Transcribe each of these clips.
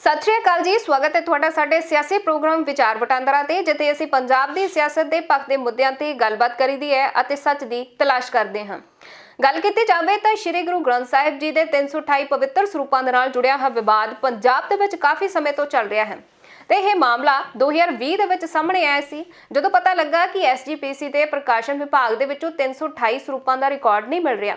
ਸਤਿ ਸ਼੍ਰੀ ਅਕਾਲ ਜੀ, ਸਵਾਗਤ ਹੈ ਤੁਹਾਡਾ ਸਾਡੇ ਸਿਆਸੀ ਪ੍ਰੋਗਰਾਮ ਵਿਚਾਰ ਵਟਾਂਦਰਾ ਤੇ, ਜਿੱਥੇ ਅਸੀਂ ਪੰਜਾਬ ਦੀ ਸਿਆਸਤ ਦੇ ਪੱਖ ਦੇ ਮੁੱਦਿਆਂ ਤੇ ਗੱਲਬਾਤ ਕਰੀਦੀ ਹੈ ਅਤੇ ਸੱਚ ਦੀ ਤਲਾਸ਼ ਕਰਦੇ ਹਾਂ। ਗੱਲ ਕੀਤੀ ਜਾਵੇ ਤਾਂ ਸ੍ਰੀ ਗੁਰੂ ਗ੍ਰੰਥ ਸਾਹਿਬ ਜੀ ਦੇ 328 ਪਵਿੱਤਰ ਸਰੂਪਾਂ ਦੇ ਨਾਲ ਜੁੜਿਆ ਹੋਇਆ ਵਿਵਾਦ ਪੰਜਾਬ ਦੇ ਵਿੱਚ ਕਾਫੀ ਸਮੇਂ ਤੋਂ ਚੱਲ ਰਿਹਾ ਹੈ। ਤੇ ਇਹ ਮਾਮਲਾ 2020 ਦੇ ਵਿੱਚ ਸਾਹਮਣੇ ਆਇਆ ਸੀ। ਜਦੋਂ ਪਤਾ ਲੱਗਾ ਕਿ ਐਸਜੀਪੀਸੀ ਦੇ ਪ੍ਰਕਾਸ਼ਨ ਵਿਭਾਗ ਦੇ ਵਿੱਚੋਂ 328 ਸਰੂਪਾਂ ਦਾ ਰਿਕਾਰਡ ਨਹੀਂ ਮਿਲ ਰਿਹਾ।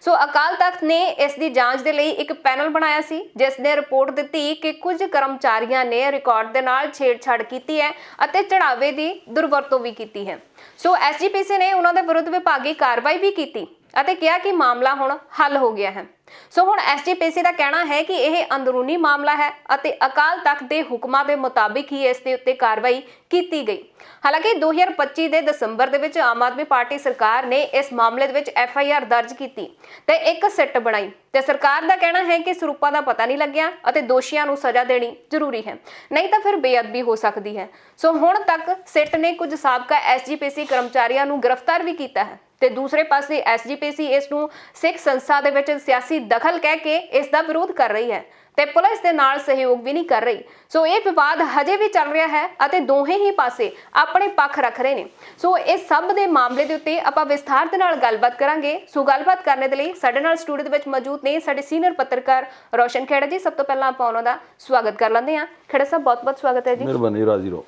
ਸੋ ਅਕਾਲ ਤਖਤ ਨੇ ਇਸ ਦੀ ਜਾਂਚ ਦੇ ਲਈ ਇੱਕ ਪੈਨਲ ਬਣਾਇਆ ਸੀ, ਜਿਸ ਨੇ ਰਿਪੋਰਟ ਦਿੱਤੀ ਕਿ ਕੁਝ ਕਰਮਚਾਰੀਆਂ ਨੇ ਰਿਕਾਰਡ ਦੇ ਨਾਲ ਛੇੜਛਾੜ ਕੀਤੀ ਹੈ ਅਤੇ ਚੜਾਵੇ ਦੀ ਦੁਰਵਰਤੋਂ ਵੀ ਕੀਤੀ ਹੈ। ਸੋ ਐਸਜੀਪੀਸੀ ਨੇ ਉਹਨਾਂ ਦੇ ਵਿਰੁੱਧ ਵਿਭਾਗੀ ਕਾਰਵਾਈ ਵੀ ਕੀਤੀ ਅਤੇ ਕਿਹਾ ਕਿ ਮਾਮਲਾ ਹੁਣ ਹੱਲ ਹੋ ਗਿਆ ਹੈ। ਸੋ ਹੁਣ ਐਸਜੀਪੀਸੀ ਦਾ ਕਹਿਣਾ ਹੈ ਕਿ ਇਹ ਅੰਦਰੂਨੀ ਮਾਮਲਾ ਹੈ ਅਤੇ ਅਕਾਲ ਤਖਤ ਦੇ ਹੁਕਮਾਂ ਦੇ ਮੁਤਾਬਿਕ ਹੀ ਇਸ ਦੇ ਉੱਤੇ ਕਾਰਵਾਈ ਕੀਤੀ ਗਈ। ਹਾਲਾਂਕਿ 2025 ਦੇ ਦਸੰਬਰ ਦੇ ਵਿੱਚ ਆਮ ਆਦਮੀ ਪਾਰਟੀ ਸਰਕਾਰ ਨੇ ਇਸ ਮਾਮਲੇ ਦੇ ਵਿੱਚ ਐਫ ਆਈ ਆਰ ਦਰਜ ਕੀਤੀ ਤੇ ਇੱਕ ਸਿੱਟ ਬਣਾਈ ਤੇ ਸਰਕਾਰ ਦਾ ਕਹਿਣਾ ਹੈ ਕਿ ਸਰੂਪਾਂ ਦਾ ਪਤਾ ਨਹੀਂ ਲੱਗਿਆ ਅਤੇ ਦੋਸ਼ੀਆਂ ਨੂੰ ਸਜ਼ਾ ਦੇਣੀ ਜ਼ਰੂਰੀ ਹੈ। ਨਹੀਂ ਤਾਂ ਫਿਰ ਬੇਅਦਬੀ ਹੋ ਸਕਦੀ ਹੈ। ਸੋ ਹੁਣ ਤੱਕ ਸਿੱਟ ਨੇ ਕੁਝ ਸਾਬਕਾ ਐਸਜੀਪੀਸੀ ਕਰਮਚਾਰੀਆਂ ਨੂੰ ਗ੍ਰਿਫਤਾਰ ਵੀ ਕੀਤਾ ਹੈ ਤੇ ਦੂਸਰੇ ਪਾਸੇ ਐਸਜੀਪੀਸੀ ਇਸ ਨੂੰ ਸਿੱਖ ਸੰਸਥਾ ਦੇ ਵਿੱਚ ਸਿਆਸੀ ਦਖਲ ਕਹਿ ਕੇ ਇਸ ਦਾ ਵਿਰੋਧ ਕਰ ਰਹੀ ਹੈ ਤੇ ਪੁਲਿਸ ਦੇ ਨਾਲ ਸਹਿਯੋਗ ਵੀ ਨਹੀਂ ਕਰ ਰਹੀ। ਸੋ ਇਹ ਵਿਵਾਦ ਹਜੇ ਵੀ ਚੱਲ ਰਿਹਾ ਹੈ ਅਤੇ ਦੋਹੇ ਹੀ ਪਾਸੇ ਆਪਣੇ ਪੱਖ ਰੱਖ ਰਹੇ ਨੇ। ਸੋ ਇਸ ਸਭ ਦੇ ਮਾਮਲੇ ਦੇ ਉੱਤੇ ਆਪਾਂ ਵਿਸਥਾਰ ਦੇ ਨਾਲ ਗੱਲਬਾਤ ਕਰਾਂਗੇ। ਸੋ ਗੱਲਬਾਤ ਕਰਨ ਦੇ ਲਈ ਸਾਡੇ ਨਾਲ ਸਟੂਡੀਓ ਦੇ ਵਿੱਚ ਮੌਜੂਦ ਨੇ ਸਾਡੇ ਸੀਨੀਅਰ ਪੱਤਰਕਾਰ ਰੋਸ਼ਨ ਖੇੜਾ ਜੀ। ਸਭ ਤੋਂ ਪਹਿਲਾਂ ਆਪਾਂ ਉਹਨਾਂ ਦਾ ਸਵਾਗਤ ਕਰ ਲੈਂਦੇ ਹਾਂ। ਖੇੜਾ ਸਾਹਿਬ ਬਹੁਤ-ਬਹੁਤ ਸਵਾਗਤ ਹੈ ਜੀ। ਮਿਹਰਬਾਨੀ ਰਾਜੀ ਰਹੋ।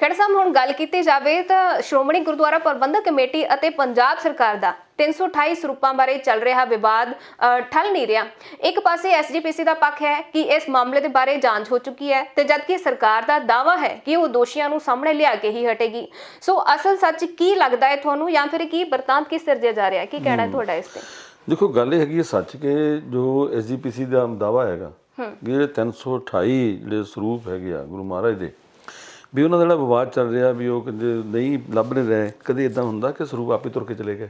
ਖੇੜਾ ਸਾਹਿਬ ਹੁਣ ਗੱਲ ਕੀਤੀ ਜਾਵੇ ਤਾਂ ਸ਼੍ਰੋਮਣੀ ਗੁਰਦੁਆਰਾ ਪ੍ਰਬੰਧਕ ਕਮੇਟੀ ਅਤੇ ਪੰਜਾਬ ਸਰਕਾਰ ਦਾ 328 ਸਰੂਪਾਂ ਬਾਰੇ ਚੱਲ ਰਿਹਾ ਵਿਵਾਦ ਠੱਲ ਨਹੀਂ ਰਿਹਾ। ਇੱਕ ਪਾਸੇ ਐਸਜੀਪੀਸੀ ਦਾ ਪੱਖ ਹੈ ਕਿ ਇਸ ਮਾਮਲੇ ਦੇ ਬਾਰੇ ਜਾਂਚ ਹੋ ਚੁੱਕੀ ਹੈ ਤੇ ਜਦਕਿ ਸਰਕਾਰ ਦਾ ਦਾਵਾ ਹੈ ਕਿ ਉਹ ਦੋਸ਼ੀਆਂ ਨੂੰ ਸਾਹਮਣੇ ਲਿਆ ਕੇ ਹੀ ਹਟੇਗੀ। ਸੋ ਅਸਲ ਸੱਚ ਕੀ ਲੱਗਦਾ ਹੈ ਤੁਹਾਨੂੰ ਜਾਂ ਫਿਰ ਕੀ ਵਰਤਾਂਤ ਕੀ ਸਿਰਜਿਆ ਜਾ ਰਿਹਾ ਹੈ? ਕੀ ਕਹਿਣਾ ਹੈ ਤੁਹਾਡਾ ਇਸ ਤੇ? ਦੇਖੋ ਗੱਲ ਇਹ ਹੈਗੀ ਹੈ ਸੱਚ ਕਿ ਜੋ ਐਸਜੀਪੀਸੀ ਦਾ ਦਾਵਾ ਹੈਗਾ ਜਿਹੜੇ 328 ਜਿਹੜੇ ਸਰੂਪ ਹੈਗੇ ਆ ਗੁਰੂ ਮਹਾਰਾਜ ਦੇ ਵੀ ਉਹਨਾਂ ਦਾ ਜਿਹੜਾ ਵਿਵਾਦ ਚੱਲ ਰਿਹਾ ਵੀ ਉਹ ਕਹਿੰਦੇ ਨਹੀਂ ਲੱਭ ਨਹੀਂ ਰਹੇ। ਕਦੇ ਇਦਾਂ ਹੁੰਦਾ ਕਿ ਸਰੂਪ ਆਪੇ ਤੁਰ ਕੇ ਚਲੇ ਗਏ?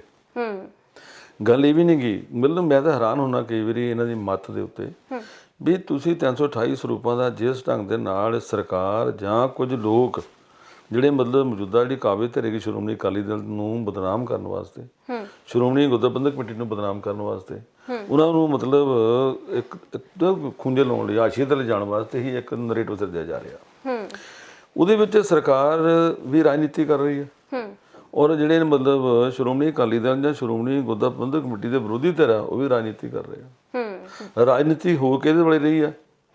ਗੱਲ ਇਹ ਵੀ ਨਹੀਂ ਗਈ ਮਤਲਬ ਮੈਂ ਤਾਂ ਹੈਰਾਨ ਹੁੰਨਾ ਕਈ ਵਾਰੀ ਇਹਨਾਂ ਦੀ ਮੱਤ ਦੇ ਉੱਤੇ। ਵੀ ਤੁਸੀਂ 328 ਸਰੂਪਾਂ ਦਾ ਜਿਸ ਢੰਗ ਦੇ ਨਾਲ ਸਰਕਾਰ ਜਾਂ ਕੁਝ ਲੋਕ ਜਿਹੜੇ ਮਤਲਬ ਮੌਜੂਦਾ ਜਿਹੜੀ ਕਾਬਿਲ ਧਰੇਗੀ ਸ਼੍ਰੋਮਣੀ ਅਕਾਲੀ ਦਲ ਨੂੰ ਬਦਨਾਮ ਕਰਨ ਵਾਸਤੇ ਸ਼੍ਰੋਮਣੀ ਗੁਰਦੁਆਰਾ ਕਮੇਟੀ ਨੂੰ ਬਦਨਾਮ ਕਰਨ ਵਾਸਤੇ ਉਹਨਾਂ ਨੂੰ ਮਤਲਬ ਇੱਕ ਖੁੰਝੇ ਲਾਉਣ ਲਈ ਆਸ਼ੀਰ ਤੇ ਲਿਜਾਣ ਵਾਸਤੇ ਹੀ ਇੱਕ ਨਰੇਟਿਵ ਸਿਰਜਿਆ ਜਾ ਰਿਹਾ। ਹੂੰ। ਉਹਦੇ ਵਿੱਚ ਸਰਕਾਰ ਵੀ ਰਾਜਨੀਤੀ ਕਰ ਰਹੀ ਹੈ। ਹੂੰ। ਔਰ ਜਿਹੜੇ ਮਤਲਬ ਸ਼੍ਰੋਮਣੀ ਅਕਾਲੀ ਦਲ ਜਾਂ ਸ਼੍ਰੋਮਣੀ ਗੁਰਦੁਆਰਾ ਪ੍ਰਬੰਧਕ ਕਮੇਟੀ ਦੇ ਵਿਰੋਧੀ ਧਿਰ ਆ ਉਹ ਵੀ ਰਾਜਨੀਤੀ ਕਰ ਰਹੇ ਆ। ਹੂੰ ਰਾਜਨੀਤੀ ਹੋ ਕਿਹਦੇ ਵਾਲੇ ਰਹੀ ਆ।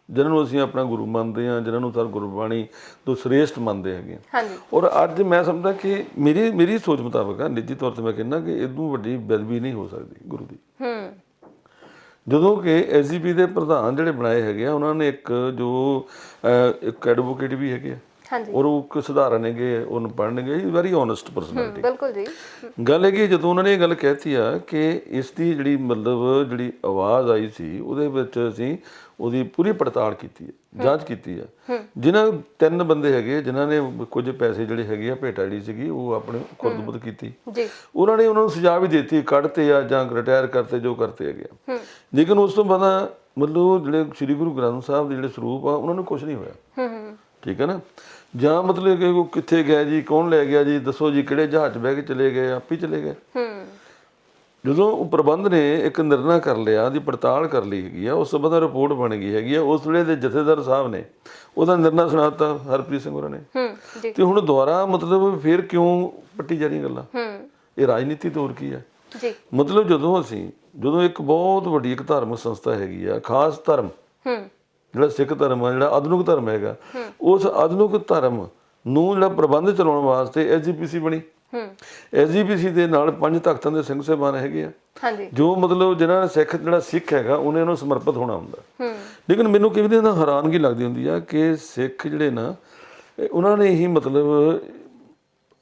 ਜਿਨ੍ਹਾਂ ਨੂੰ ਅਸੀਂ ਆਪਣਾ ਗੁਰੂ ਮੰਨਦੇ ਆ ਜਿਨ੍ਹਾਂ ਨੂੰ ਸਰ ਗੁਰਬਾਣੀ ਤੋਂ ਸ੍ਰੇਸ਼ਟ ਮੰਨਦੇ ਹੈਗੇ ਆ। ਹਾਂਜੀ। ਔਰ ਅੱਜ ਮੈਂ ਸਮਝਦਾ ਕਿ ਮੇਰੀ ਮੇਰੀ ਸੋਚ ਮੁਤਾਬਕ ਆ ਨਿੱਜੀ ਤੌਰ ਤੇ ਮੈਂ ਕਹਿੰਦਾ ਕਿ ਇਦੋਂ ਵੱਡੀ ਬੇਅਦਬੀ ਨਹੀਂ ਹੋ ਸਕਦੀ ਗੁਰੂ ਦੀ। ਹੂੰ। ਜਦੋਂ ਕਿ ਐਸਜੀਪੀ ਦੇ ਪ੍ਰਧਾਨ ਜਿਹੜੇ ਬਣਾਏ ਹੈਗੇ ਆ ਉਹਨਾਂ ਨੇ ਇੱਕ ਜੋ ਇੱਕ ਐਡਵੋਕੇਟ ਵੀ ਹੈਗੇ ਆ। ਔਰ ਉਹ ਇੱਕ ਸੁਧਾਰਨ ਹੈਗੇ ਉਹਨੂੰ ਪੜ੍ਹਨਗੇ ਹੀ ਵੈਰੀ ਓਨੈਸਟ ਪਰਸਨੈਲਿਟੀ ਬਿਲਕੁਲ ਜੀ। ਗੱਲ ਹੈ ਕਿ ਜਦੋਂ ਉਹਨਾਂ ਨੇ ਇਹ ਗੱਲ ਕਹਿਤੀ ਆ ਕਿ ਇਸ ਦੀ ਜਿਹੜੀ ਮਤਲਬ ਜਿਹੜੀ ਆਵਾਜ਼ ਆਈ ਸੀ ਉਹਦੇ ਵਿੱਚ ਅਸੀਂ ਉਹਦੀ ਪੂਰੀ ਪੜਤਾਲ ਕੀਤੀ ਹੈ ਜਾਂਚ ਕੀਤੀ ਹੈ। ਜਿਨ੍ਹਾਂ ਤਿੰਨ ਬੰਦੇ ਹੈਗੇ ਜਿਨ੍ਹਾਂ ਨੇ ਕੁਝ ਪੈਸੇ ਜਿਹੜੇ ਹੈਗੇ ਆ ਭੇਟਾ ਜਿਹੜੀ ਸੀਗੀ ਉਹ ਆਪਣੇ ਖੁਰਦਬੁਦ ਕੀਤੀ। ਜੀ। ਉਹਨਾਂ ਨੇ ਉਹਨਾਂ ਨੂੰ ਸਜ਼ਾ ਵੀ ਦਿੱਤੀ ਕੱਢਤੇ ਆ ਜਾਂ ਰਿਟਾਇਰ ਕਰਤੇ ਜੋ ਕਰਤੇ ਹੈਗੇ ਆ। ਲੇਕਿਨ ਉਸ ਤੋਂ ਬਾਅਦ ਮਤਲਬ ਜਿਹੜੇ ਸ੍ਰੀ ਗੁਰੂ ਗ੍ਰੰਥ ਸਾਹਿਬ ਦੇ ਜਿਹੜੇ ਸਰੂਪ ਆ ਉਹਨਾਂ ਨੂੰ ਕੁਝ ਨਹੀਂ ਹੋਇਆ। ਹੂੰ ਹੂੰ। ਠੀਕ ਹੈ ਨਾ? ਜਾਂ ਮਤਲਬ ਕਿ ਉਹ ਕਿੱਥੇ ਗਿਆ ਜੀ ਕੌਣ ਲੈ ਗਿਆ ਜੀ ਦੱਸੋ ਜੀ ਕਿਹੜੇ ਜਹਾਜ਼ 'ਚ ਬਹਿ ਕੇ ਚਲੇ ਗਏ ਆਪੇ ਚਲੇ ਗਏ। ਹੂੰ। ਜਦੋਂ ਉਹ ਪ੍ਰਬੰਧ ਨੇ ਇੱਕ ਨਿਰਣਾ ਕਰ ਲਿਆ ਦੀ ਪੜਤਾਲ ਕਰ ਲਈ ਹੈਗੀ ਆ ਉਸ ਤੋਂ ਬਾਅਦ ਰਿਪੋਰਟ ਬਣ ਗਈ ਹੈਗੀ ਆ ਉਸ ਵੇਲੇ ਦੇ ਜਥੇਦਾਰ ਸਾਹਿਬ ਨੇ ਉਹਦਾ ਨਿਰਣਾ ਸੁਣਾਤਾ ਹਰਪ੍ਰੀਤ ਸਿੰਘ ਹੋਰਾਂ ਨੇ। ਹੂੰ ਤੇ ਹੁਣ ਦੁਬਾਰਾ ਮਤਲਬ ਫਿਰ ਕਿਉਂ ਪੱਟੀ ਜਾ ਰਹੀਆਂ ਗੱਲਾਂ? ਹੂੰ। ਇਹ ਰਾਜਨੀਤੀ ਤੌਰ ਕੀ ਹੈ ਜੀ। ਮਤਲਬ ਜਦੋਂ ਅਸੀਂ ਜਦੋਂ ਇੱਕ ਬਹੁਤ ਵੱਡੀ ਇੱਕ ਧਾਰਮਿਕ ਸੰਸਥਾ ਹੈਗੀ ਆ ਖਾਸ ਧਰਮ ਹੂੰ। ਜਿਹੜਾ ਸਿੱਖ ਧਰਮ ਆ ਜਿਹੜਾ ਆਧੁਨਿਕ ਧਰਮ ਹੈਗਾ ਉਸ ਆਧੁਨਿਕ ਧਰਮ ਨੂੰ ਜਿਹੜਾ ਪ੍ਰਬੰਧ ਚਲਾਉਣ ਵਾਸਤੇ ਐਸਜੀਪੀਸੀ ਬਣੀ। ਹੂੰ। ਐਸਜੀਪੀਸੀ ਦੇ ਨਾਲ ਪੰਜ ਤਖਤਾਂ ਦੇ ਸਿੰਘ ਸਾਹਿਬਾਨ ਹੈਗੇ ਆ। ਹਾਂਜੀ। ਜੋ ਮਤਲਬ ਜਿਹਨਾਂ ਨੇ ਸਿੱਖ ਜਿਹੜਾ ਸਿੱਖ ਹੈਗਾ ਉਹਨੇ ਨੂੰ ਸਮਰਪਿਤ ਹੋਣਾ ਹੁੰਦਾ। ਹੂੰ। ਲੇਕਿਨ ਮੈਨੂੰ ਕਿਵੇਂ ਨਾ ਹੈਰਾਨਗੀ ਲੱਗਦੀ ਹੁੰਦੀ ਆ ਕਿ ਸਿੱਖ ਜਿਹੜੇ ਨਾ ਉਹਨਾਂ ਨੇ ਹੀ ਮਤਲਬ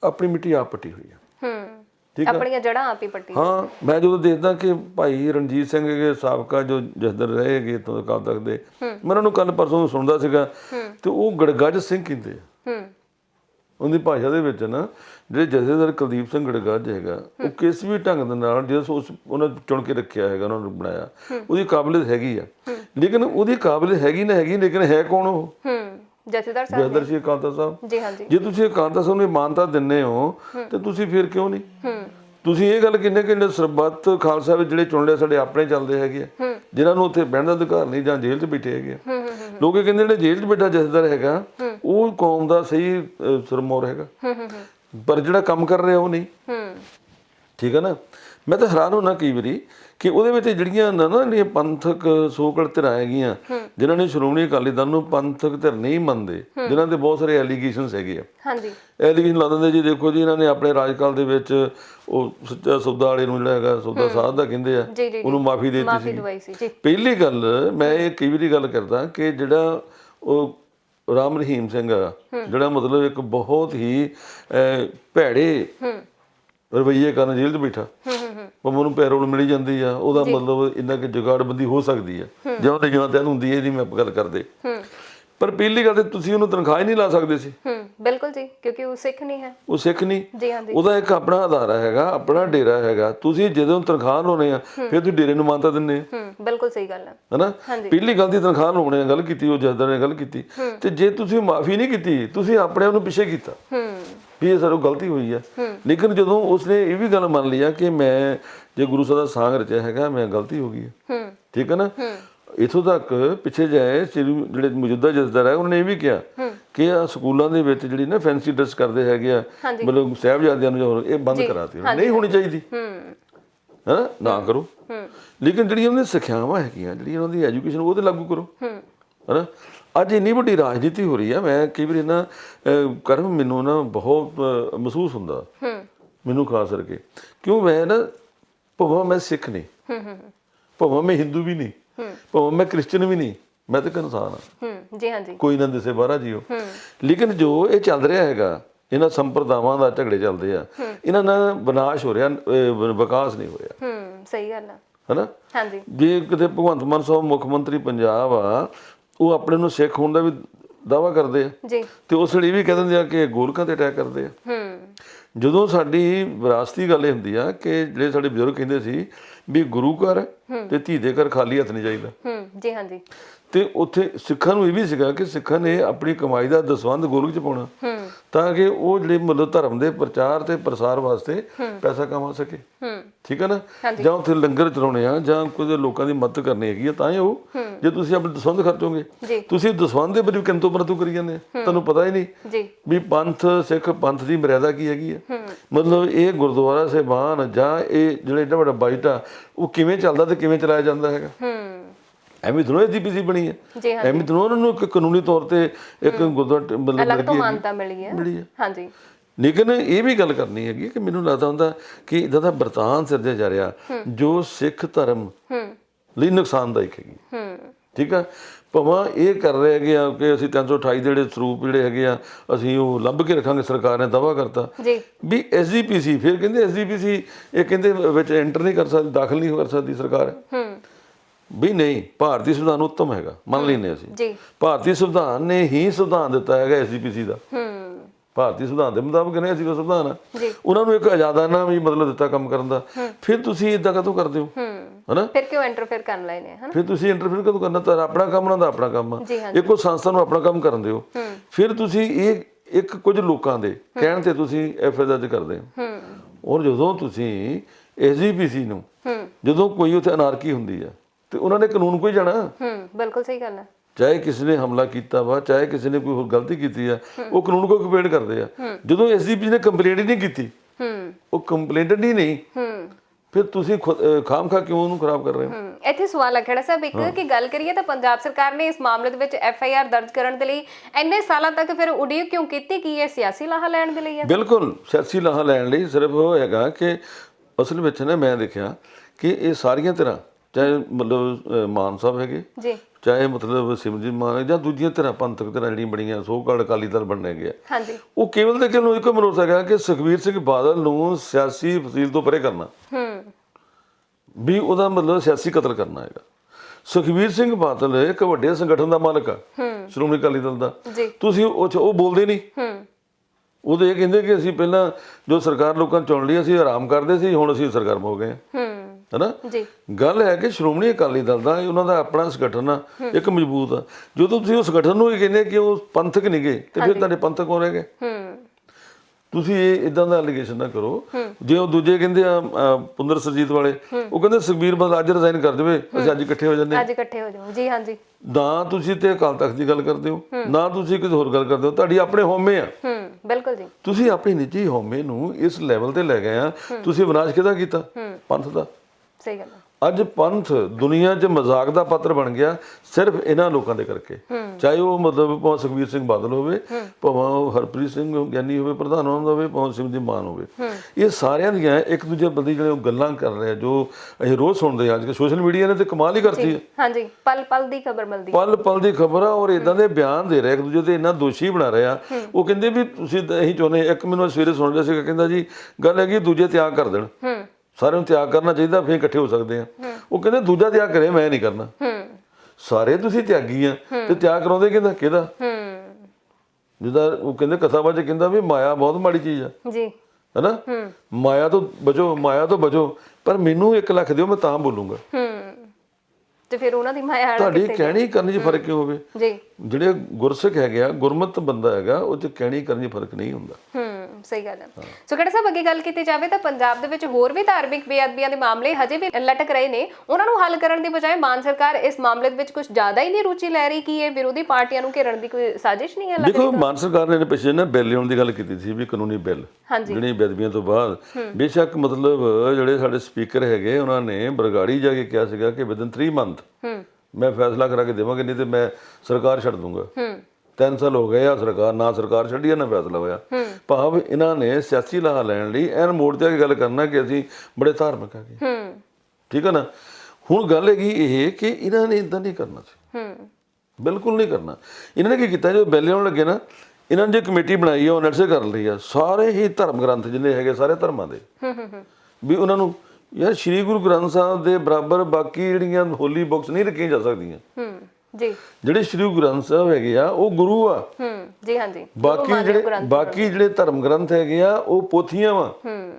ਆਪਣੀ ਮਿੱਟੀ ਆਪ ਪੱਟੀ ਹੋਈ ਆ। ਹੂੰ। ਠੀਕ ਆਪਣੀਆਂ ਜੜਾਂ ਆਪ ਹੀ ਪੱਟੀ ਹਾਂ ਮੈਂ ਜਦੋਂ ਦੇਖਦਾ ਕਿ ਭਾਈ ਰਣਜੀਤ ਸਿੰਘ ਹੈਗੇ ਸਾਬਕਾ ਜੋ ਜਸਦਰ ਰਹੇਗੇ ਤੋਂ ਕਾਲ ਤੱਕ ਦੇ ਮੈਂ ਉਹਨਾਂ ਨੂੰ ਕੱਲ ਪਰਸੋਂ ਸੁਣਦਾ ਸੀਗਾ ਤੇ ਉਹ ਗੜਗੱਜ ਸਿੰਘ ਕਹਿੰਦੇ ਹੂੰ। ਉਹਦੀ ਭਾਸ਼ਾ ਦੇ ਵਿੱਚ ਨਾ ਜਿਹੜੇ ਜਥੇਦਾਰ ਕੁਲਦੀਪ ਸਿੰਘ ਗੜਗੱਜ ਹੈਗਾ ਉਹ ਕਿਸ ਵੀ ਢੰਗ ਦੇ ਨਾਲ ਜਿਸ ਉਸ ਉਹਨਾਂ ਚੁਣ ਕੇ ਰੱਖਿਆ ਹੈਗਾ ਉਹਨਾਂ ਨੂੰ ਬਣਾਇਆ। ਉਹਦੀ ਕਾਬਲੀਅਤ ਹੈਗੀ ਆ। ਲੇਕਿਨ ਉਹਦੀ ਕਾਬਲੀਅਤ ਹੈਗੀ ਨਾ ਹੈਗੀ ਲੇਕਿਨ ਹੈ ਕੌਣ ਉਹ? ਹੂੰ। ਜਥੇਦਾਰ ਸਾਹਿਬ ਜਥੇਦਾਰ ਸ਼੍ਰੀ ਤਖਤ ਸਾਹਿਬ। ਜੀ ਹਾਂਜੀ। ਜੇ ਤੁਸੀਂ ਤਖਤ ਸਾਹਿਬ ਨੂੰ ਮਾਨਤਾ ਦਿੰਦੇ ਹੋ ਤੇ ਤੁਸੀਂ ਫਿਰ ਕਿਉਂ ਨਹੀਂ? ਹੂੰ। ਤੁਸੀਂ ਇਹ ਗੱਲ ਕਿੰਨੇ ਕਿ ਸਰਬੱਤ ਖਾਲਸਾ ਵਿੱਚ ਜਿਹੜੇ ਚੁਣ ਲਿਆ ਸਾਡੇ ਆਪਣੇ ਚੱਲਦੇ ਹੈਗੇ ਆ ਜਿਨ੍ਹਾਂ ਨੂੰ ਉੱਥੇ ਬਹਿਣ ਦਾ ਅਧਿਕਾਰ ਨਹੀਂ ਜਾਂ ਜੇਲ੍ਹ 'ਚ ਬੈਠੇ ਹੈਗੇ ਲੋਕ ਇਹ ਕਹਿੰਦੇ ਜਿਹੜੇ ਜੇਲ੍ਹ 'ਚ ਬੈਠਾ ਜਥੇਦਾਰ ਹੈਗਾ ਉਹ ਕੌਮ ਦਾ ਸਹੀ ਸਿਰਮੌਰ ਹੈਗਾ। ਪਰ ਜਿਹੜਾ ਕੰਮ ਕਰ ਰਿਹਾ ਉਹ ਨਹੀਂ। ਠੀਕ ਹੈ ਨਾ? ਮੈਂ ਤਾਂ ਹੈਰਾਨ ਹੋਣਾ ਕਈ ਵਾਰੀ ਕਿ ਉਹਦੇ ਵਿੱਚ ਜਿਹੜੀਆਂ ਨਾ ਨਾ ਜਿਹੜੀਆਂ ਪੰਥਕ ਸੋਕੜ ਧਿਰਾਂ ਹੈਗੀਆਂ ਜਿਨ੍ਹਾਂ ਨੇ ਸ਼੍ਰੋਮਣੀ ਅਕਾਲੀ ਦਲ ਨੂੰ ਪੰਥਕ ਧਿਰ ਨਹੀਂ ਮੰਨਦੇ ਜਿਨ੍ਹਾਂ ਦੇ ਬਹੁਤ ਸਾਰੇ ਐਲੀਗੇਸ਼ਨਸ ਹੈਗੇ ਆ। ਹਾਂਜੀ। ਐਲੀਗੇਸ਼ਨ ਲਾ ਦਿੰਦੇ ਜੀ ਦੇਖੋ ਜੀ ਇਹਨਾਂ ਨੇ ਆਪਣੇ ਰਾਜਕਾਲ ਦੇ ਵਿੱਚ ਉਹ ਸੱਚਾ ਸੌਦਾ ਵਾਲੇ ਨੂੰ ਜਿਹੜਾ ਹੈਗਾ ਸੌਦਾ ਸਾਧ ਦਾ ਕਹਿੰਦੇ ਆ। ਉਹਨੂੰ ਮਾਫੀ ਦੇ ਦਿੱਤੀ ਮਾਫੀ ਸੀ। ਦਵਾਈ ਸੀ ਜੀ। ਪਹਿਲੀ ਗੱਲ ਮੈਂ ਇਹ ਕਈ ਵਾਰੀ ਗੱਲ ਕਰਦਾ ਕਿ ਜਿਹੜਾ ਉਹ ਰਾਮ ਰਹੀਮ ਸਿੰਘ ਜਿਹੜਾ ਮਤਲਬ ਇੱਕ ਬਹੁਤ ਹੀ ਭੈੜੇ ਰਵਈਏ ਕਾਰਨ ਜੇਲ੍ਹ 'ਚ ਬੈਠਾ। ਉਹ ਉਹਨੂੰ ਪੈਰੋਲ ਮਿਲੀ ਜਾਂਦੀ ਆ ਉਹਦਾ ਮਤਲਬ ਇੰਨਾ ਕਿ ਜੁਗਾੜਬੰਦੀ ਹੋ ਸਕਦੀ ਆ। ਜਾਂ ਉਹਦੇ ਜਾਂ ਤੈਨੂੰ ਹੁੰਦੀ ਹੈ ਇਹਦੀ ਮੈਂ ਗੱਲ ਕਰਦੇ। ਹੂੰ। ਪਰ ਪਹਿਲੀ ਗੱਲ ਤੇ ਤੁਸੀਂ ਉਹਨੂੰ ਤਨਖਾਹ ਹੀ ਨਹੀਂ ਲਾ ਸਕਦੇ ਸੀ। ਹੂੰ ਬਿਲਕੁਲ ਜੀ ਕਿਉਂਕਿ ਉਹ ਸਿੱਖ ਨਹੀਂ ਹੈ। ਉਹ ਸਿੱਖ ਨਹੀਂ। ਜੀ ਹਾਂਜੀ ਉਹਦਾ ਇੱਕ ਆਪਣਾ ਅਦਾਰਾ ਹੈਗਾ ਆਪਣਾ ਡੇਰਾ ਹੈਗਾ। ਤੁਸੀਂ ਜਦੋਂ ਤਨਖਾਹ ਲਾਉਣੇ ਆ ਫਿਰ ਤੁਸੀਂ ਡੇਰੇ ਨੂੰ ਮਾਨਤਾ ਦਿੰਦੇ ਆ। ਹੂੰ ਬਿਲਕੁਲ ਸਹੀ ਗੱਲ ਹੈ। ਹਨਾ। ਪਹਿਲੀ ਗੱਲ ਦੀ ਤਨਖਾਹ ਲਾਉਣੇ ਆ ਗੱਲ ਕੀਤੀ ਉਹ ਜਦਰ ਨੇ ਗੱਲ ਕੀਤੀ। ਤੇ ਜੇ ਤੁਸੀਂ ਮਾਫੀ ਨਹੀਂ ਕੀਤੀ ਤੁਸੀਂ ਆਪਣੇ ਆਪ ਨੂੰ ਪਿੱਛੇ ਕੀਤਾ। ਹੂੰ। ਵੀ ਇਹ ਸਾਰੋ ਗਲਤੀ ਹੋਈ ਆ। ਲੇਕਿਨ ਜਦੋਂ ਉਸਨੇ ਇਹ ਵੀ ਗੱਲ ਮੰਨ ਲਿਆ ਕਿ ਮੈਂ ਜੇ ਗੁਰੂ ਸਾਹਿਬ ਦਾ ਸਾਂਗ ਰਚਿਆ ਹੈਗਾ ਮੈਂ ਗਲਤੀ ਹੋ ਗਈ ਹੈ ਹੂੰ। ਠੀਕ ਹੈ ਨਾ? ਇਥੋਂ ਤੱਕ ਪਿੱਛੇ ਜਾਏ ਜਿਹੜੇ ਮੌਜੂਦਾ ਜਥੇਦਾਰ ਹੈ ਉਹਨਾਂ ਇਹ ਵੀ ਕਿਹਾ ਕਿ ਆ ਸਕੂਲਾਂ ਦੇ ਵਿੱਚ ਜਿਹੜੀ ਨਾ ਫੈਂਸੀ ਡਰੈਸ ਕਰਦੇ ਹੈਗੇ ਆ। ਮਤਲਬ ਸਾਹਿਬਜ਼ਾਦਿਆਂ ਨੂੰ ਇਹ ਬੰਦ ਕਰਾਤੀ ਨਹੀਂ ਹੋਣੀ ਚਾਹੀਦੀ। ਹੂੰ। ਨਾ ਕਰੋ। ਲੇਕਿਨ ਜਿਹੜੀਆਂ ਉਹਨਾਂ ਦੀਆਂ ਸਿੱਖਿਆਵਾਂ ਹੈਗੀਆਂ ਜਿਹੜੀ ਉਹਨਾਂ ਦੀ ਐਜੂਕੇਸ਼ਨ ਉਹ ਤੇ ਲਾਗੂ ਕਰੋ। ਹੂੰ। ਅੱਜ ਇੰਨੀ ਵੱਡੀ ਰਾਜਨੀਤੀ ਹੋ ਰਹੀ ਆ ਮੈਂ ਕਈ ਵਾਰੀ ਨਾ ਕਰਮ ਮੈਨੂੰ ਨਾ ਬਹੁਤ ਮਹਿਸੂਸ ਹੁੰਦਾ। ਮੈਨੂੰ ਖਾਸ ਕਰਕੇ। ਕਿਉਂ ਮੈਂ ਨਾ ਭਾਵੇਂ ਮੈਂ ਸਿੱਖ ਨਹੀਂ। ਹੂੰ ਹੂੰ। ਭਾਵੇਂ ਮੈਂ ਹਿੰਦੂ ਵੀ ਨਹੀਂ। ਭਾਵੇਂ ਮੈਂ ਕ੍ਰਿਸਚੀਅਨ ਵੀ ਨਹੀਂ ਮੈਂ ਤਾਂ ਇਨਸਾਨ ਹਾਂ। ਹੂੰ ਜੀ ਹਾਂਜੀ ਕੋਈ ਨਾ ਦਿਸੇ ਬਾਹਰਾ ਜੀਓ। ਲੇਕਿਨ ਜੋ ਇਹ ਚੱਲ ਰਿਹਾ ਹੈਗਾ ਇਹਨਾਂ ਸੰਪਰਦਾਵਾਂ ਦਾ ਝਗੜੇ ਚੱਲਦੇ ਆ ਇਹਨਾਂ ਨਾਲ ਵਿਨਾਸ਼ ਹੋ ਰਿਹਾ ਵਿਕਾਸ ਨਹੀਂ ਹੋ ਰਿਹਾ ਹੂੰ ਸਹੀ ਗੱਲ ਹੈ ਹਨਾ? ਹਾਂਜੀ ਜੇ। ਕਿਤੇ ਭਗਵੰਤ ਮਾਨ ਸਾਹਿਬ ਮੁੱਖ ਮੰਤਰੀ ਪੰਜਾਬ ਆ ਉਹ ਆਪਣੇ ਨੂੰ ਸਿੱਖ ਹੋਣ ਦਾ ਵੀ ਦਾਵਾ ਕਰਦੇ ਆ। ਜੀ। ਤੇ ਉਸ ਇਹ ਵੀ ਕਹਿ ਦਿੰਦੇ ਆ ਕਿ ਗੋਲਕਾਂ ਤੇ ਅਟੈਕ ਕਰਦੇ ਆ। ਹੂੰ। ਜਦੋਂ ਸਾਡੀ ਵਿਰਾਸਤੀ ਗੱਲ ਇਹ ਹੁੰਦੀ ਆ ਕਿ ਜਿਹੜੇ ਸਾਡੇ ਬਜ਼ੁਰਗ ਕਹਿੰਦੇ ਸੀ ਵੀ ਗੁਰੂ ਘਰ ਤੇ ਧੀ ਦੇ ਘਰ ਖਾਲੀ ਹੱਥ ਨਹੀਂ ਜਾਈਦਾ। ਹੂੰ ਜੀ ਹਾਂਜੀ ਤੇ ਉੱਥੇ ਸਿੱਖਾਂ ਨੂੰ ਇਹ ਵੀ ਸੀਗਾ ਕਿ ਸਿੱਖਾਂ ਨੇ ਆਪਣੀ ਕਮਾਈ ਦਾ ਦਸਵੰਧ ਗੋਲਕ ਚ ਪਾਉਣਾ। ਹੂੰ। ਤਾਂ ਕਿ ਉਹ ਜਿਹੜੇ ਮਤਲਬ ਧਰਮ ਦੇ ਪ੍ਰਚਾਰ ਤੇ ਪ੍ਰਸਾਰ ਵਾਸਤੇ ਪੈਸਾ ਕਮਾ ਸਕੇ। ਹੂੰ। ਠੀਕ ਹੈ ਨਾ? ਜਾਂ ਉੱਥੇ ਲੰਗਰ ਚਲਾਉਣੇ ਆ ਜਾਂ ਕੁਝ ਲੋਕਾਂ ਦੀ ਮਦਦ ਕਰਨੀ ਹੈਗੀ ਆ ਤਾਂ ਹੀ ਉਹ ਜੇ ਤੁਸੀਂ ਆਪਣੇ ਦਸਵੰਧ ਖਰਚੋਗੇ ਤੁਸੀਂ ਦਸਵੰਧ ਦੇ ਬਰੀ ਕਿੰਤੋਂ ਪਰਤੂ ਕਰੀ ਜਾਂਦੇ ਤੁਹਾਨੂੰ ਪਤਾ ਹੀ ਨਹੀਂ ਵੀ ਪੰਥ ਸਿੱਖ ਪੰਥ ਦੀ ਮਰਿਆਦਾ ਕੀ ਹੈਗੀ ਆ। ਮਤਲਬ ਇਹ ਗੁਰਦੁਆਰਾ ਸਾਹਿਬਾਨ ਜਾਂ ਇਹ ਜਿਹੜਾ ਏਡਾ ਵੱਡਾ ਬਾਈਟ ਆ ਉਹ ਕਿਵੇਂ ਚੱਲਦਾ ਤੇ ਕਿਵੇਂ ਚਲਾਇਆ ਜਾਂਦਾ ਹੈਗਾ? ਐਵੇਂ ਥੋੜਾ ਐਸਜੀਪੀਸੀ ਬਣੀ ਹੈ ਐਵੇਂ ਉਹਨਾਂ ਨੂੰ ਇੱਕ ਕਾਨੂੰਨੀ ਤੌਰ ਤੇ ਇੱਕ ਗੁਰਦੁਆਰਾ ਮਤਲਬ ਮਿਲ ਗਈ ਮਾਨਤਾ ਮਿਲੀ ਹੈ ਮਿਲੀ ਹੈ ਹਾਂਜੀ। ਲੇਕਿਨ ਇਹ ਵੀ ਗੱਲ ਕਰਨੀ ਹੈਗੀ ਕਿ ਮੈਨੂੰ ਲੱਗਦਾ ਹੁੰਦਾ ਕਿ ਇਦਾਂ ਦਾ ਵਰਤਾਨ ਸਿਰਜਿਆ ਜਾ ਰਿਹਾ ਜੋ ਸਿੱਖ ਧਰਮ ਲਈ ਨੁਕਸਾਨਦਾਇਕ ਹੈਗੀ ਠੀਕ ਆ? ਭਾਵੇਂ ਇਹ ਕਰ ਰਹੇ ਹੈਗੇ ਆ ਕਿ ਅਸੀਂ 328 ਦੇ ਜਿਹੜੇ ਸਰੂਪ ਜਿਹੜੇ ਹੈਗੇ ਆ ਅਸੀਂ ਉਹ ਲੱਭ ਕੇ ਰੱਖਾਂਗੇ ਸਰਕਾਰ ਨੇ ਦਾਵਾ ਕਰਤਾ। ਜੀ। ਵੀ ਐਸਜੀਪੀਸੀ ਫਿਰ ਕਹਿੰਦੇ ਐਸਜੀਪੀਸੀ ਇਹ ਕਹਿੰਦੇ ਵਿੱਚ ਐਂਟਰ ਨਹੀਂ ਕਰ ਸਕਦੀ ਦਾਖਲ ਨਹੀਂ ਕਰ ਸਕਦੀ ਸਰਕਾਰ। ਹੂੰ। ਵੀ ਨਹੀਂ ਭਾਰਤੀ ਸੰਵਿਧਾਨ ਉੱਤਮ ਹੈਗਾ ਮੰਨ ਲੈਨੇ ਅਸੀਂ। ਜੀ। ਭਾਰਤੀ ਸੰਵਿਧਾਨ ਨੇ ਹੀ ਸੰਵਿਧਾਨ ਦਿੱਤਾ ਹੈਗਾ ਐਸਜੀਪੀਸੀ ਦਾ। ਹੂੰ। ਭਾਰਤੀ ਸੰਵਿਧਾਨ ਦੇ ਮੁਤਾਬਕ ਨੇ ਅਸੀਂ ਸੰਵਿਧਾਨ ਆ। ਉਹਨਾਂ ਨੂੰ ਇੱਕ ਆਜ਼ਾਦਾਨਾ ਵੀ ਮਤਲਬ ਦਿੱਤਾ ਕੰਮ ਕਰਨ ਦਾ। ਫਿਰ ਤੁਸੀਂ ਇਦਾਂ ਕਦੋਂ ਕਰਦੇ ਹੋ? ਹਨਾ? ਫਿਰ ਕਿਉਂ ਇੰਟਰਫੇਅਰ ਕਰਨ ਲਏ ਨੇ ਹਨਾ? ਫਿਰ ਤੁਸੀਂ ਇੰਟਰਫੇਅਰ ਕਦੋਂ ਕਰਨਾ? ਤਾਂ ਆਪਣਾ ਕੰਮ ਉਹਨਾਂ ਦਾ ਆਪਣਾ ਕੰਮ ਆ। ਇੱਕੋ ਸੰਸਥਾ ਨੂੰ ਆਪਣਾ ਕੰਮ ਕਰਨ ਦਿਓ। ਫਿਰ ਤੁਸੀਂ ਇਹ ਇੱਕ ਕੁਝ ਲੋਕਾਂ ਦੇ ਕਹਿਣ ਤੇ ਤੁਸੀਂ ਐਫਆਈਆਰ ਦਰਜ ਕਰਦੇ ਹੋ। ਔਰ ਜਦੋਂ ਤੁਸੀਂ ਐਸਜੀਪੀਸੀ ਨੂੰ ਜਦੋਂ ਕੋਈ ਉੱਥੇ ਅਨਾਰਕੀ ਹੁੰਦੀ ਆ ਤੇ ਉਹਨਾਂ ਨੇ ਕਾਨੂੰਨ ਕੋਈ ਜਾਣਾ? ਹੂੰ ਬਿਲਕੁਲ ਸਹੀ ਗੱਲ ਹੈ ਚਾਹੇ ਕਿਸੇ ਨੇ ਹਮਲਾ ਕੀਤਾ ਵਾ ਚਾਹੇ ਕਿਸੇ ਨੇ ਕੋਈ ਹੋਰ ਗਲਤੀ ਕੀਤੀ ਆ ਉਹ ਕਾਨੂੰਨ ਕੋ ਕੰਪਲੇਂਟ ਕਰਦੇ ਆ। ਜਦੋਂ ਐਸਜੀਪੀ ਨੇ ਕੰਪਲੇਂਟ ਹੀ ਨਹੀਂ ਕੀਤੀ ਹੂੰ। ਉਹ ਕੰਪਲੇਂਟਡ ਹੀ ਨਹੀਂ ਹੂੰ। ਫਿਰ ਤੁਸੀਂ ਖਾਮਖਾ ਕਿਉਂ ਉਹਨੂੰ ਖਰਾਬ ਕਰ ਰਹੇ ਹੋ? ਇੱਥੇ ਸਵਾਲ ਹੈ ਖੜਾ ਸਾਹਿਬ ਇੱਕ ਕਿ ਗੱਲ ਕਰੀਏ ਤਾਂ ਪੰਜਾਬ ਸਰਕਾਰ ਨੇ ਇਸ ਮਾਮਲੇ ਦੇ ਵਿੱਚ ਐਫ ਆਈ ਆਰ ਦਰਜ ਕਰਨ ਦੇ ਲਈ ਇੰਨੇ ਸਾਲਾਂ ਤੱਕ ਫਿਰ ਉਡੀਕ ਕਿਉਂ ਕੀਤੀ? ਕੀ ਇਹ ਸਿਆਸੀ ਲਾਹਾ ਲੈਣ ਦੇ ਲਈ ਹੈ ਬਿਲਕੁਲ ਸਿਆਸੀ ਲਾਹਾ ਲੈਣ ਲਈ ਸਿਰਫ ਉਹ ਹੈਗਾ ਕਿ ਅਸਲ ਵਿੱਚ ਨਾ ਮੈਂ ਦੇਖਿਆ ਕਿ ਇਹ ਸਾਰੀਆਂ ਤਰ੍ਹਾਂ ਚਾਹੇ ਮਤਲਬ ਮਾਨ ਸਾਹਿਬ ਹੈਗੇ। ਜੀ। ਚਾਹੇ ਮਤਲਬ ਸਿਮਰਜੀਤ ਮਾਨ ਹੈ ਜਾਂ ਦੂਜੀਆਂ ਤਰ੍ਹਾਂ ਪੰਥਕ ਤਰ੍ਹਾਂ ਜਿਹੜੀਆਂ ਬਣੀਆਂ ਸੋ ਕਾਲ ਅਕਾਲੀ ਦਲ ਬਣਨੇ ਗਿਆ। ਹਾਂਜੀ। ਉਹ ਕੇਵਲ ਤੇ ਕਿਉਂ ਇੱਕੋ ਮਨੋਰਥ ਹੈਗਾ ਕਿ ਸੁਖਬੀਰ ਸਿੰਘ ਬਾਦਲ ਨੂੰ ਸਿਆਸੀ ਫਸੀਲ ਤੋਂ ਪਰੇ ਕਰਨਾ। ਹੂੰ। ਵੀ ਉਹਦਾ ਮਤਲਬ ਸਿਆਸੀ ਕਤਲ ਕਰਨਾ ਹੈਗਾ। ਸੁਖਬੀਰ ਸਿੰਘ ਬਾਦਲ ਇੱਕ ਵੱਡੇ ਸੰਗਠਨ ਦਾ ਮਾਲਕ ਆ ਹੂੰ। ਸ਼੍ਰੋਮਣੀ ਅਕਾਲੀ ਦਲ ਦਾ। ਜੀ। ਤੁਸੀਂ ਉਹ ਉਹ ਬੋਲਦੇ ਨਹੀਂ। ਹੂੰ। ਉਹ ਤਾਂ ਇਹ ਕਹਿੰਦੇ ਕਿ ਅਸੀਂ ਪਹਿਲਾਂ ਜੋ ਸਰਕਾਰ ਲੋਕਾਂ ਚੁਣ ਲਈ ਅਸੀਂ ਆਰਾਮ ਕਰਦੇ ਸੀ ਹੁਣ ਅਸੀਂ ਸਰਗਰਮ ਹੋ ਗਏ ਹੂੰ। ਹੈਨਾ? ਜੀ। ਗੱਲ ਹੈ ਕਿ ਸ਼੍ਰੋਮਣੀ ਅਕਾਲੀ ਦਲ ਦਾ ਉਹਨਾਂ ਦਾ ਆਪਣਾ ਸੰਗਠਨ ਆ ਇੱਕ ਮਜ਼ਬੂਤ ਆ। ਜਦੋਂ ਤੁਸੀਂ ਉਸ ਸੰਗਠਨ ਨੂੰ ਹੀ ਕਹਿੰਦੇ ਕਿ ਉਹ ਪੰਥਕ ਨਹੀਂ ਗਏ ਤੇ ਫਿਰ ਤੁਹਾਡੇ ਪੰਥਕ ਹੋ ਰਹਿ ਗਏ? ਹੂੰ। ਤੁਸੀਂ ਇਹ ਇਦਾਂ ਦਾ ਅਲੀਗੇਸ਼ਨ ਨਾ ਕਰੋ। ਜੇ ਉਹ ਦੂਜੇ ਕਹਿੰਦੇ ਆ ਪੁੰਦਰ ਸਰਜੀਤ ਵਾਲੇ ਉਹ ਕਹਿੰਦੇ ਸੁਖਬੀਰ ਬਾਦਲ ਅੱਜ ਰਿਜ਼ਾਈਨ ਕਰ ਦੇਵੇ ਅਸੀਂ ਅੱਜ ਇਕੱਠੇ ਹੋ ਜੰਨੇ ਅੱਜ ਇਕੱਠੇ ਹੋ ਜਾਓ। ਜੀ ਹਾਂਜੀ। ਨਾ ਤੁਸੀਂ ਤੇ ਅਕਾਲ ਤਖਤ ਦੀ ਗੱਲ ਕਰਦੇ ਹੋ ਨਾ ਤੁਸੀਂ ਕਿਸੇ ਹੋਰ ਗੱਲ ਕਰਦੇ ਹੋ ਤੁਹਾਡੀ ਆਪਣੇ ਹੋਮੇ ਆ। ਹੂੰ ਬਿਲਕੁਲ ਜੀ। ਤੁਸੀਂ ਆਪਣੀ ਨਿੱਜੀ ਹੋਮੇ ਨੂੰ ਇਸ ਲੈਵਲ ਤੇ ਲੈ ਗਏ ਆ ਤੁਸੀਂ ਵਿਨਾਸ਼ ਕਿਹਦਾ ਕੀਤਾ? ਪੰਥ ਦਾ। ਸਹੀ ਗੱਲ ਹੈ ਅੱਜ ਪੰਥ ਦੁਨੀਆ 'ਚ ਮਜ਼ਾਕ ਦਾ ਪਾਤਰ ਬਣ ਗਿਆ ਸਿਰਫ ਇਹਨਾਂ ਲੋਕਾਂ ਦੇ ਕਰਕੇ। ਚਾਹੇ ਉਹ ਮਤਲਬ ਭਾਵੇਂ ਸੁਖਬੀਰ ਸਿੰਘ ਬਾਦਲ ਹੋਵੇ ਭਾਵੇਂ ਹਰਪ੍ਰੀਤ ਸਿੰਘ ਗਿਆਨੀ ਹੋਵੇ ਪ੍ਰਧਾਨ ਹੋਵੇ ਭਾਵੇਂ ਸਿੰਘ ਦੀ ਮਾਨ ਹੋਵੇ। ਇਹ ਸਾਰਿਆਂ ਦੀਆਂ ਇੱਕ ਦੂਜੇ ਬੰਦੇ ਜਿਹੜੇ ਉਹ ਗੱਲਾਂ ਕਰ ਰਹੇ ਆ ਜੋ ਅਸੀਂ ਰੋਜ਼ ਸੁਣਦੇ ਆ ਅੱਜ ਕਿ ਸੋਸ਼ਲ ਮੀਡੀਆ ਨੇ ਤੇ ਕਮਾਲ ਹੀ ਕਰਤੀ ਹੈ। ਹਾਂਜੀ ਪਲ ਪਲ ਦੀ ਖਬਰ ਮਿਲਦੀ ਪਲ ਪਲ ਦੀ ਖਬਰ ਆ ਔਰ ਇਦਾਂ ਦੇ ਬਿਆਨ ਦੇ ਰਹੇ ਇੱਕ ਦੂਜੇ ਤੇ ਇੰਨਾ ਦੋਸ਼ੀ ਬਣਾ ਰਹੇ। ਆ ਉਹ ਕਹਿੰਦੇ ਵੀ ਤੁਸੀਂ ਇਹੀ ਚਾਹੁੰਦੇ ਇੱਕ ਮੈਨੂੰ ਸਵੇਰੇ ਸੁਣ ਰਿਹਾ ਸੀਗਾ ਕਹਿੰਦਾ ਜੀ ਗੱਲ ਹੈਗੀ ਦੂਜੇ ਤਿਆਗ ਕਰ ਦੇਣ। ਹੂੰ। ਸਾਰਿਆਂ ਨੂੰ ਤਿਆਗ ਕਰਨਾ ਚਾਹੀਦਾ ਫਿਰ ਇਕੱਠੇ ਹੋ ਸਕਦੇ ਆ। ਉਹ ਕਹਿੰਦੇ ਦੂਜਾ ਤਿਆਗ ਕਰੇ ਮੈਂ ਨਹੀਂ ਕਰਨਾ। ਸਾਰੇ ਤੁਸੀਂ ਤਿਆਗੀ ਆ ਤੇ ਤਿਆਗ ਕਰਾਉਂਦੇ ਕਿਹਦਾ ਕਿਹਦਾ? ਜਿਹਦਾ ਉਹ ਕਹਿੰਦੇ ਕਥਾਵਾਂ 'ਚ ਕਹਿੰਦਾ ਵੀ ਮਾਇਆ ਬਹੁਤ ਮਾੜੀ ਚੀਜ਼ ਆ। ਜੀ। ਹੈਨਾ? ਮਾਇਆ ਤੋਂ ਬਚੋ ਮਾਇਆ ਤੋਂ ਬਚੋ ਪਰ ਮੈਨੂੰ 1 ਲੱਖ ਦਿਓ ਮੈਂ ਤਾਂ ਬੋਲੂੰਗਾ। ਹੂੰ। ਤੇ ਫਿਰ ਉਹਨਾਂ ਦੀ ਮਾਇਆ ਤੁਹਾਡੀ ਕਹਿਣੀ ਕਰਨੀ 'ਚ ਫ਼ਰਕ ਕਿਉਂ ਹੋਵੇ? ਜੀ। ਜਿਹੜੇ ਗੁਰਸਿੱਖ ਹੈਗੇ ਆ ਗੁਰਮਤ ਬੰਦਾ ਹੈਗਾ ਉਹ 'ਚ ਕਹਿਣੀ ਕਰਨੀ 'ਚ ਫ਼ਰਕ ਨਹੀਂ ਹੁੰਦਾ। ਹੂੰ। ਸਹੀ ਗੱਲ ਹੈ। ਸੋ ਕਿਹੜਾ ਸਾਹਿਬ ਅੱਗੇ ਗੱਲ ਕੀਤੀ ਜਾਵੇ ਤਾਂ ਪੰਜਾਬ ਦੇ ਵਿੱਚ ਹੋਰ ਵੀ ਧਾਰਮਿਕ ਬੇਅਦਬੀਆਂ ਦੇ ਮਾਮਲੇ ਹਜੇ ਵੀ ਲਟਕ ਰਹੇ ਨੇ। ਉਹਨਾਂ ਨੂੰ ਹੱਲ ਕਰਨ ਦੀ ਬਜਾਏ ਮਾਨ ਸਰਕਾਰ ਇਸ ਮਾਮਲੇ ਵਿੱਚ ਕੁਝ ਜ਼ਿਆਦਾ ਹੀ ਨਹੀਂ ਰੁਚੀ ਲੈ ਰਹੀ। ਕਿ ਇਹ ਵਿਰੋਧੀ ਪਾਰਟੀਆਂ ਨੂੰ ਘੇਰਨ ਦੀ ਕੋਈ ਸਾਜ਼ਿਸ਼ ਨਹੀਂ ਹੈ ਲੱਗ ਦੇਖੋ ਮਾਨ ਸਰਕਾਰ ਨੇ ਪਿੱਛੇ ਨਾ ਬਿੱਲ ਲਿਆਉਣ ਦੀ ਗੱਲ ਕੀਤੀ ਸੀ ਵੀ ਕਾਨੂੰਨੀ ਬਿੱਲ ਹਾਂਜੀ। ਜਿਹੜੀਆਂ ਬੇਦਬੀਆਂ ਤੋਂ ਬਾਅਦ। ਬੇਸ਼ੱਕ ਮਤਲਬ ਜਿਹੜੇ ਸਾਡੇ ਸਪੀਕਰ ਹੈਗੇ ਉਹਨਾਂ ਨੇ ਬਰਗਾੜੀ ਜਾ ਕੇ ਕਿਹਾ ਸੀਗਾ ਕਿ ਵਿਦਨ 3 ਮੰਥ ਮੈਂ ਫੈਸਲਾ ਕਰਾ ਕੇ ਦੇਵਾਂਗਾ ਨਹੀਂ ਤੇ ਮੈਂ ਸਰਕਾਰ ਛੱਡ ਦੂੰਗਾ। ਹੂੰ ਤਿੰਨ ਸਾਲ ਹੋ ਗਏ ਆ ਸਰਕਾਰ ਨਾ ਸਰਕਾਰ ਛੱਡੀ ਆ, ਨਾ ਫੈਸਲਾ ਹੋਇਆ। ਭਾਵ ਇਹਨਾਂ ਨੇ ਸਿਆਸੀ ਲਾਹਾ ਲੈਣ ਲਈ ਐਨ ਮੋੜ ਤੇ ਆ ਕੇ ਗੱਲ ਕਰਨਾ ਕਿ ਅਸੀਂ ਬੜੇ ਧਾਰਮਿਕ ਹੈਗੇ। ਹੂੰ। ਠੀਕ ਹੈ ਨਾ? ਹੁਣ ਗੱਲ ਹੈਗੀ ਇਹ ਕਿ ਇਹਨਾਂ ਨੇ ਇਦਾਂ ਨਹੀਂ ਕਰਨਾ ਸੀ। ਹੂੰ। ਬਿਲਕੁਲ ਨਹੀਂ ਕਰਨਾ। ਇਹਨਾਂ ਨੇ ਕੀ ਕੀਤਾ ਜਦੋਂ ਬਿੱਲ ਆਉਣ ਲੱਗੇ ਨਾ ਇਹਨਾਂ ਨੇ ਜੇ ਕਮੇਟੀ ਬਣਾਈ ਆ ਉਹ ਨੈਟਸੇ ਕਰ ਲਈ ਆ। ਸਾਰੇ ਹੀ ਧਰਮ ਗ੍ਰੰਥ ਜਿੰਨੇ ਹੈਗੇ ਸਾਰੇ ਧਰਮਾਂ ਦੇ। ਹੂੰ ਹੂੰ ਹੂੰ। ਵੀ ਉਹਨਾਂ ਨੂੰ ਯਾਰ ਸ੍ਰੀ ਗੁਰੂ ਗ੍ਰੰਥ ਸਾਹਿਬ ਦੇ ਬਰਾਬਰ ਬਾਕੀ ਜਿਹੜੀਆਂ ਹੋਲੀ ਬੁੱਕਸ ਨਹੀਂ ਰੱਖੀਆਂ ਜਾ ਸਕਦੀਆਂ। ਹੂੰ। ਜੀ। ਜਿਹੜੇ ਸ੍ਰੀ ਗੁਰੂ ਗ੍ਰੰਥ ਸਾਹਿਬ ਹੈਗੇ ਆ ਉਹ ਗੁਰੂ ਆ। ਹੂੰ ਜੀ ਹਾਂਜੀ। ਬਾਕੀ ਜਿਹੜੇ ਬਾਕੀ ਜਿਹੜੇ ਧਰਮ ਗ੍ਰੰਥ ਹੈਗੇ ਆ ਉਹ ਪੋਥੀਆਂ ਵਾ। ਹੂੰ।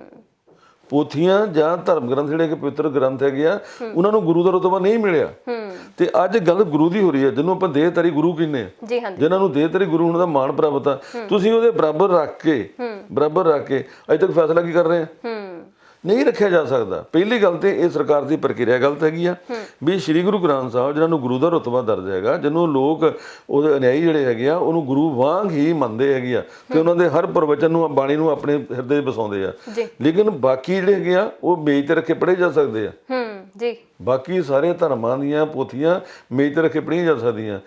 ਪੋਥੀਆਂ ਜਾਂ ਧਰਮ ਗ੍ਰੰਥ ਜਿਹੜੇ ਕਿ ਪਵਿੱਤਰ ਗ੍ਰੰਥ ਹੈਗੇ ਆ ਉਹਨਾਂ ਨੂੰ ਗੁਰੂ ਦਾ ਰਤਬਾ ਨਹੀਂ ਮਿਲਿਆ। ਹੂੰ। ਤੇ ਅੱਜ ਗੱਲ ਗੁਰੂ ਦੀ ਹੋ ਰਹੀ ਹੈ ਜਿਹਨੂੰ ਆਪਾਂ ਦੇਹ ਤਰੀ ਗੁਰੂ ਕਹਿੰਦੇ ਆ। ਜੀ ਹਾਂਜੀ। ਜਿਨ੍ਹਾਂ ਨੂੰ ਦੇਹ ਤਰੀ ਗੁਰੂ ਹੋਣ ਦਾ ਮਾਣ ਪ੍ਰਾਪਤ ਆ। ਤੁਸੀਂ ਉਹਦੇ ਬਰਾਬਰ ਰੱਖ ਕੇ ਬਰਾਬਰ ਰੱਖ ਕੇ ਅਜੇ ਤੱਕ ਫੈਸਲਾ ਕੀ ਕਰ ਰਹੇ ਆ? ਹੂੰ। ਨਹੀਂ ਰੱਖਿਆ ਜਾ ਸਕਦਾ। ਪਹਿਲੀ ਗੱਲ ਤੇ ਇਹ ਸਰਕਾਰ ਦੀ ਪ੍ਰਕਿਰਿਆ ਗਲਤ ਹੈਗੀ ਆ। ਵੀ ਸ੍ਰੀ ਗੁਰੂ ਗ੍ਰੰਥ ਸਾਹਿਬ ਜਿਹਨਾਂ ਨੂੰ ਗੁਰੂ ਦਾ ਰਤਬਾ ਦਰਜ ਹੈਗਾ ਜਿਹਨੂੰ ਲੋਕ ਉਹਦੇ ਅਨਿਆਈ ਜਿਹੜੇ ਹੈਗੇ ਆ ਉਹਨੂੰ ਗੁਰੂ ਵਾਂਗ ਹੀ ਮੰਨਦੇ ਹੈਗੇ ਆ ਤੇ ਉਹਨਾਂ ਦੇ ਹਰ ਪ੍ਰਵਚਨ ਨੂੰ ਬਾਣੀ ਨੂੰ ਆਪਣੇ ਹਿਰਦੇ 'ਚ ਬਸਾਉਂਦੇ ਆ। ਲੇਕਿਨ ਬਾਕੀ ਜਿਹੜੇ ਹੈਗੇ ਆ ਉਹ ਮੇਜ਼ ਤੇ ਰੱਖੇ ਪੜ੍ਹੇ ਜਾ ਸਕਦੇ ਆ। ਹੂੰ ਜੀ। ਬਾਕੀ ਸਾਰੇ ਧਰਮਾਂ ਦੀਆਂ ਪੋਥੀਆਂ ਮੇਜ਼ ਤੇ ਰੱਖੇ ਪੜ੍ਹੀਆਂ ਜਾ ਸਕਦੀਆਂ।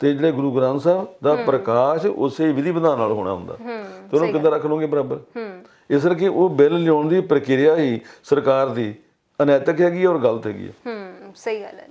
ਤੇ ਜਿਹੜੇ ਗੁਰੂ ਗ੍ਰੰਥ ਸਾਹਿਬ ਦਾ ਪ੍ਰਕਾਸ਼ ਉਸੇ ਵਿਧੀ ਵਿਧਾਨ ਨਾਲ ਹੋਣਾ ਹੁੰਦਾ। ਤੇ ਉਹਨੂੰ ਕਿੱਦਾਂ ਰੱਖ ਲਓਗੇ ਬਰਾਬਰ? ਹੂੰ। ਇਸ ਕਰਕੇ ਉਹ ਬਿੱਲ ਲਿਆਉਣ ਦੀ ਪ੍ਰਕਿਰਿਆ ਹੀ ਸਰਕਾਰ ਦੀ ਅਨੈਤਿਕ ਹੈਗੀ ਔਰ ਗਲਤ ਹੈਗੀ ਹੈ। ਹੂੰ, ਸਹੀ ਗੱਲ ਹੈ।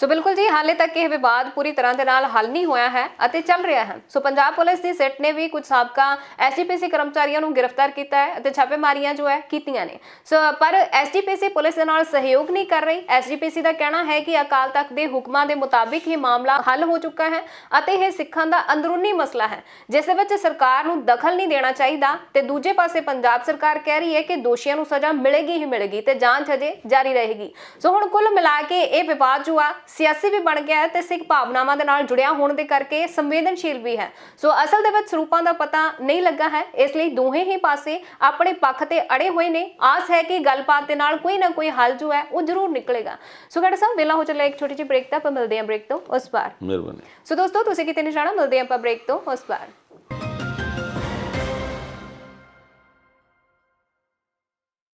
ਸੋ ਬਿਲਕੁਲ ਜੀ, ਹਾਲੇ ਤੱਕ ਇਹ ਵਿਵਾਦ ਪੂਰੀ ਤਰ੍ਹਾਂ ਦੇ ਨਾਲ ਹੱਲ ਨਹੀਂ ਹੋਇਆ ਹੈ ਅਤੇ ਚੱਲ ਰਿਹਾ ਹੈ। ਸੋ ਪੰਜਾਬ ਪੁਲਿਸ ਦੀ ਸਿੱਟ ਨੇ ਵੀ ਕੁਝ ਸਾਬਕਾ ਐਸਜੀਪੀਸੀ ਕਰਮਚਾਰੀਆਂ ਨੂੰ ਗ੍ਰਿਫਤਾਰ ਕੀਤਾ ਹੈ ਅਤੇ ਛਾਪੇਮਾਰੀਆਂ ਜੋ ਹੈ ਕੀਤੀਆਂ ਨੇ। ਸੋ, ਪਰ ਐਸਜੀਪੀਸੀ ਪੁਲਿਸ ਦੇ ਨਾਲ ਸਹਿਯੋਗ ਨਹੀਂ ਕਰ ਰਹੀ। ਐਸਜੀਪੀਸੀ ਦਾ ਕਹਿਣਾ ਹੈ ਕਿ ਅਕਾਲ ਤਖਤ ਦੇ ਹੁਕਮਾਂ ਦੇ ਮੁਤਾਬਿਕ ਹੀ ਮਾਮਲਾ ਹੱਲ ਹੋ ਚੁੱਕਾ ਹੈ ਅਤੇ ਇਹ ਸਿੱਖਾਂ ਦਾ ਅੰਦਰੂਨੀ ਮਸਲਾ ਹੈ, ਜਿਸ ਵਿੱਚ ਸਰਕਾਰ ਨੂੰ ਦਖਲ ਨਹੀਂ ਦੇਣਾ ਚਾਹੀਦਾ ਤੇ ਦੂਜੇ ਪਾਸੇ ਪੰਜਾਬ ਸਰਕਾਰ ਕਹਿ ਰਹੀ ਹੈ ਕਿ ਦੋਸ਼ੀਆਂ ਨੂੰ ਸਜ਼ਾ ਮਿਲੇਗੀ ਹੀ ਮਿਲੇਗੀ ਤੇ ਜਾਂਚ ਅਜੇ ਜਾਰੀ ਰਹੇਗੀ। ਸੋ ਹੁਣ ਕੁੱਲ ਮਿਲਾ ਕੇ ਇਹ ਵਿਵਾਦ ਜੋ ਆ ਸਿਆਸੀ ਵੀ ਬਣ ਗਿਆ ਹੈ ਤੇ ਸਿੱਖ ਭਾਵਨਾਵਾਂ ਦੇ ਨਾਲ ਜੁੜਿਆ ਹੋਣ ਦੇ ਕਰਕੇ ਸੰਵੇਦਨਸ਼ੀਲ ਵੀ ਹੈ ਸੋ ਅਸਲ ਦੇ ਵਿੱਚ ਸਰੂਪਾਂ ਦਾ ਪਤਾ ਨਹੀਂ ਲੱਗਾ ਹੈ ਇਸ ਲਈ ਦੋਹੇ ਹੀ ਪਾਸੇ ਆਪਣੇ ਪੱਖ ਤੇ ਅੜੇ ਹੋਏ ਨੇ ਆਸ ਹੈ ਕਿ ਗੱਲਬਾਤ ਦੇ ਨਾਲ ਕੋਈ ਨਾ ਕੋਈ ਹੱਲ ਜੋ ਹੈ ਉਹ ਜ਼ਰੂਰ ਨਿਕਲੇਗਾ ਸੋ ਗੜਾ ਸਾਹਿਬ ਵੇਲਾ ਹੋ ਚੱਲਿਆ ਇੱਕ ਛੋਟੀ ਜਿਹੀ ਬ੍ਰੇਕ ਤਾਂ ਆਪਾਂ ਮਿਲਦੇ ਹਾਂ ਬ੍ਰੇਕ ਤੋਂ ਉਸ ਵਾਰ ਮਿਹਰਬਾਨੀ ਸੋ ਦੋਸਤੋ ਤੁਸੀਂ ਕਿਤੇ ਨਹੀਂ ਜਾਣਾ ਮਿਲਦੇ ਹਾਂ ਆਪਾਂ ਬ੍ਰੇਕ ਤੋਂ ਉਸ ਵਾਰ